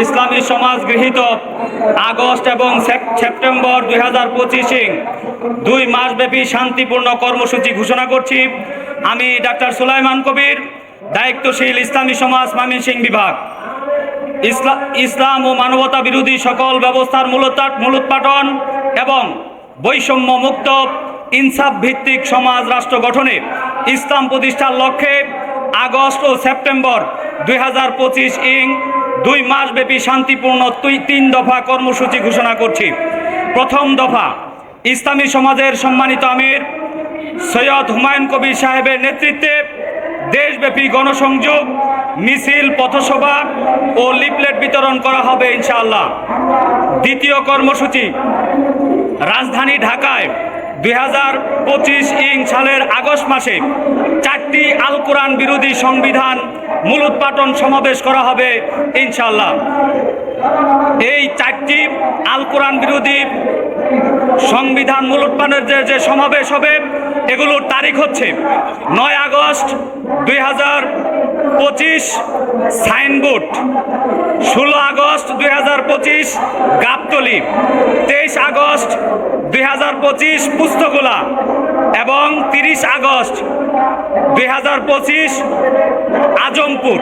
ইসলামী সমাজ গৃহীত আগস্ট এবং সেপ্টেম্বর দুই হাজার পঁচিশে দুই মাসব্যাপী শান্তিপূর্ণ কর্মসূচি ঘোষণা করছি। আমি ডাক্তার সুলাইমান কবির, দায়িত্বশীল ইসলামী সমাজ ময়মনসিংহ বিভাগ। ইসলা- ইসলাম ও মানবতা বিরোধী সকল ব্যবস্থার মূলোৎপাট- মূলোৎপাটন এবং বৈষম্য মুক্ত ইনসাফ ভিত্তিক সমাজ রাষ্ট্র গঠনে ইসলাম প্রতিষ্ঠার লক্ষ্যে আগস্ট ও সেপ্টেম্বর দুই হাজার পঁচিশ ইং দুই মাসব্যাপী শান্তিপূর্ণ তিন দফা কর্মসূচি ঘোষণা করছি। প্রথম দফা, ইসলামী সমাজের সম্মানিত আমির সৈয়দ হুমায়ুন কবির সাহেবের নেতৃত্বে দেশব্যাপী গণসংযোগ, মিছিল, পথসভা ও লিফলেট বিতরণ করা হবে ইনশাআল্লাহ। দ্বিতীয় কর্মসূচি, রাজধানী ঢাকায় দুই হাজার পঁচিশ ইং সালের আগস্ট মাসে চারটি আল কোরআন বিরোধী সংবিধান মূলোৎপাটন সমাবেশ করা হবে ইনশাল্লাহ এই চারটি আল কোরআন বিরোধী সংবিধান মূল উৎপাদনের যে যে সমাবেশ হবে, এগুলোর তারিখ হচ্ছে নয় আগস্ট দুই হাজার পঁচিশ, সাইনবোর্ড ষোলো আগস্ট দুই হাজার পঁচিশ, গাবতলি তেইশ আগস্ট দুই হাজার পঁচিশ পুস্তকোলা এবং তিরিশ আগস্ট দুই হাজার পঁচিশ আজমপুর।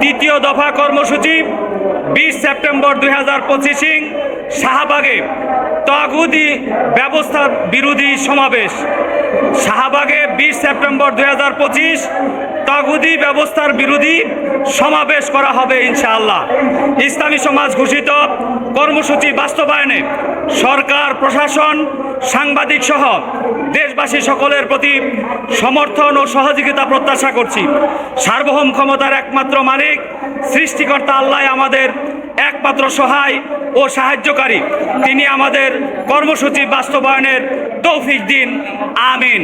তৃতীয় দফা কর্মসূচি, বিশ সেপ্টেম্বর দুই হাজার পঁচিশে শাহবাগে তগুদি ব্যবস্থা বিরোধী সমাবেশ। শাহবাগে বিশ সেপ্টেম্বর দুই হাজার পঁচিশ তগুদি ব্যবস্থার বিরোধী সমাবেশ করা হবে ইনশাআল্লাহ। ইসলামী সমাজ ঘোষিত কর্মসূচি বাস্তবায়নে সরকার, প্রশাসন, সাংবাদিক সহ দেশবাসী সকলের প্রতি সমর্থন ও সহযোগিতা প্রত্যাশা করছি। সার্বভৌম ক্ষমতার একমাত্র মালিক, সৃষ্টিকর্তা আল্লাহ আমাদের একমাত্র সহায় ও সাহায্যকারী। তিনি আমাদের কর্মসূচি বাস্তবায়নের তৌফিক দিন। আমিন।